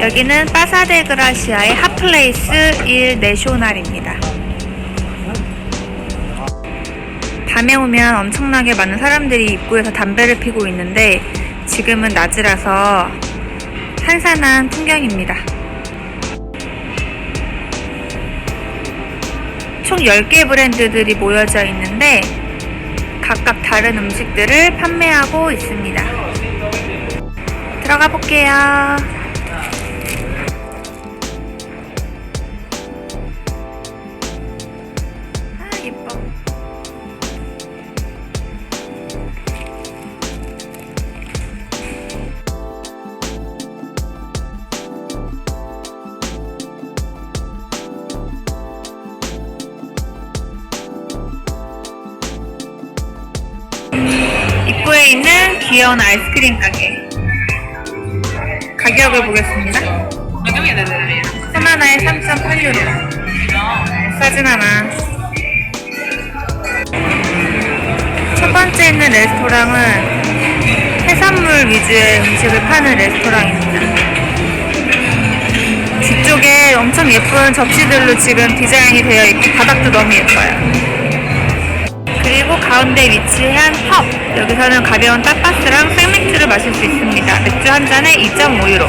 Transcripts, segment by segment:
여기는 파사데그라시아의 핫플레이스 일 내쇼날입니다. 밤에 오면 엄청나게 많은 사람들이 입구에서 담배를 피고 있는데 지금은 낮이라서 한산한 풍경입니다. 총 10개 브랜드들이 모여져 있는데 각각 다른 음식들을 판매하고 있습니다. 들어가 볼게요. 있는 귀여운 아이스크림 가게. 가격을 보겠습니다. 하나에 3.8유로. 싸진 않아. 첫 번째 있는 레스토랑은 해산물 위주의 음식을 파는 레스토랑입니다. 뒤쪽에 엄청 예쁜 접시들로 지금 디자인이 되어 있고 바닥도 너무 예뻐요. 그리고 가운데 위치한 펍. 여기서는 가벼운 타파스랑 생맥주를 마실 수 있습니다. 맥주 한 잔에 2.5유로.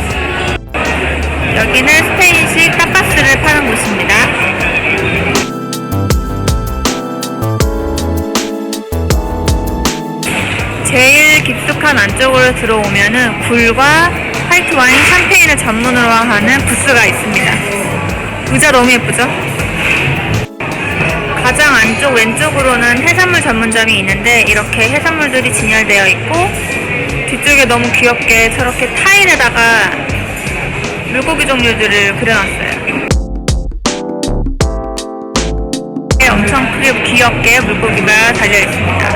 여기는 스페인식 타파스를 파는 곳입니다. 제일 깊숙한 안쪽으로 들어오면은 굴과 화이트 와인, 샴페인을 전문으로 하는 부스가 있습니다. 의자 너무 예쁘죠? 가장 안쪽 왼쪽으로는 해산물 전문점이 있는데 이렇게 해산물들이 진열되어 있고 뒤쪽에 너무 귀엽게 저렇게 타일에다가 물고기 종류들을 그려놨어요. 엄청 크게 귀엽게 물고기가 달려 있습니다.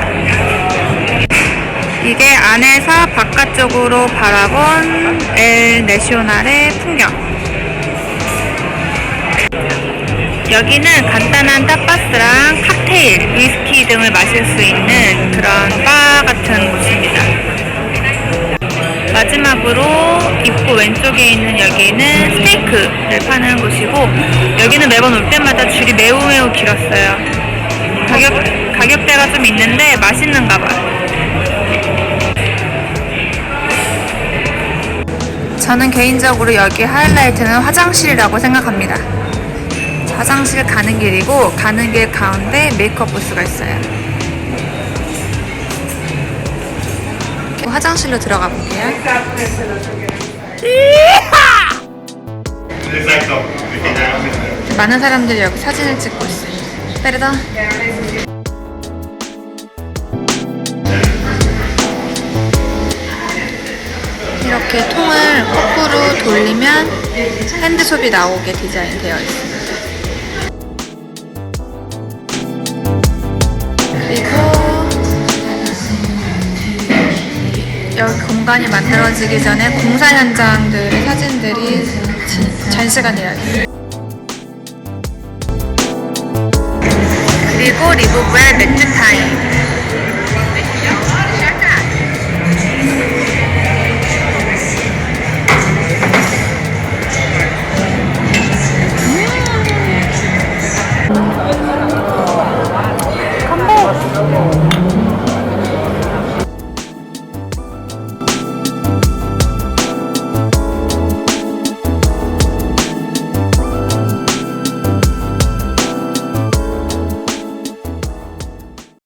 이게 안에서 바깥쪽으로 바라본 엘 내시오날의 풍경. 여기는 간단한 타파스랑 칵테일, 위스키 등을 마실 수 있는 그런 바 같은 곳입니다. 마지막으로 입구 왼쪽에 있는 여기는 스테이크를 파는 곳이고 여기는 매번 올 때마다 줄이 매우 매우 길었어요. 가격, 가격대가 좀 있는데 맛있는가 봐요. 저는 개인적으로 여기 하이라이트는 화장실이라고 생각합니다. 화장실 가는 길이고 가는 길 가운데 메이크업 부스가 있어요. 화장실로 들어가 볼게요. 많은 사람들이 여기 사진을 찍고 있어요. 페르다. 이렇게 통을 거꾸로 돌리면 핸드숍이 나오게 디자인 되어 있습니다. 공간이 만들어지기 전에 공사 현장들의 사진들이 있어요. 그리고 리부브의 맥주 타임.